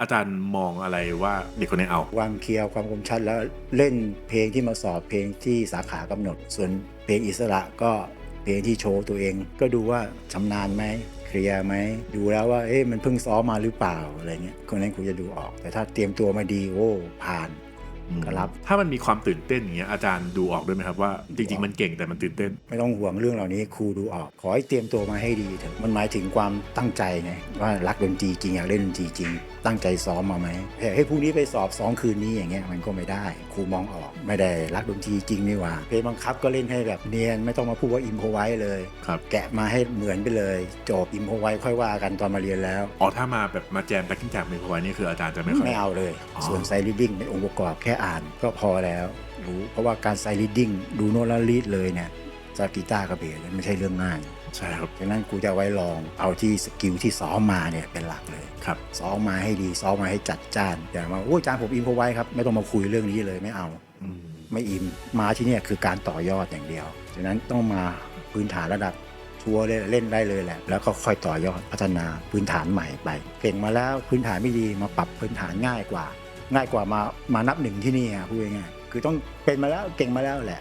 อาจารย์มองอะไรว่าเด็กคนนี้เอา วางเคลียร์ความคมชัดแล้วเล่นเพลงที่มาสอบเพลงที่สาขากำหนด ส่วนเพลงอิสระก็เพลงที่โชว์ตัวเอง ก็ดูว่าชำนาญไหมเคลียร์ไหมดูแล้วว่าเอ๊ะมันเพิ่งซ้อมมาหรือเปล่าอะไรเงี้ยคนนั้นครูจะดูออก แต่ถ้าเตรียมตัวมาดีโอ้ผ่าน ก็รับ ถ้ามันมีความตื่นเต้นอย่างเงี้ยอาจารย์ดูออกด้วยไหมครับว่าจริง ๆ มันเก่งแต่มันตื่นเต้น ไม่ต้องห่วงเรื่องเหล่านี้ครูดูออก ขอให้เตรียมตัวมาให้ดีเถอะมันหมายถึงความตั้งใจไงว่ารักดนตรีจริงอยากเล่นดนตรีจริง ตั้งใจซ้อมมาไหมแต่ให้พรุ่งนี้ไปสอบสองคืนนี้อย่างเงี้ยมันก็ไม่ได้ ครูมองออกไม่ได้รักดนตรีจริงนี่หว่าเพลงบังคับก็เล่นให้แบบเนียนไม่ต้องมาพูดว่าอิมพอไว้เลยครับแกะมาให้เหมือนไปเลยจบอิมพอไว้ค่อยว่ากันตอนมาเรียนแล้วอ๋อถ้ามาแบบมาแจมแบ็คกิ้งแจ็คเมพอยนี่คืออาจารย์จะไม่ค่อยไม่เอาเลยอ๋อส่วนไซรีดิ้งเป็นองค์ประกอบแค่อ่านก็พอแล้วรู้เพราะว่าการไซรีดิ้งดูโน้ตแล้วรีดเลยเนี่ยจากกีตาร์กับเบสไม่ใช่เรื่องง่ายใช่ครับดังนั้นกูจะไว้ลองเอาที่สกิลที่ซ้อมมาเนี่ยเป็นหลักเลยครับซ้อมมาให้ดีซ้อมมาให้จัดจ้านอย่ามาโอ้ยอาจารย์ผมอิมพอไว้ครับไม่ต้องมาคุยเรื่องนี้เลยไม่เอาอืมไม่อิมมาที่เนี่ยคือการต่อยอดอย่างเดียวดังนั้นต้องมาพื้นฐานระดับทัวร์เลยเล่นได้เลยแหละ แล้วก็ค่อยต่อยอดพัฒนาพื้นฐานใหม่ไปเก่งมาแล้วพื้นฐานไม่ดีมาปรับพื้นฐานง่ายกว่า ง่ายกว่ามามานับหนึ่งที่นี่อะพูดง่ายๆคือต้องเป็นมาแล้วเก่งมาแล้วแหละ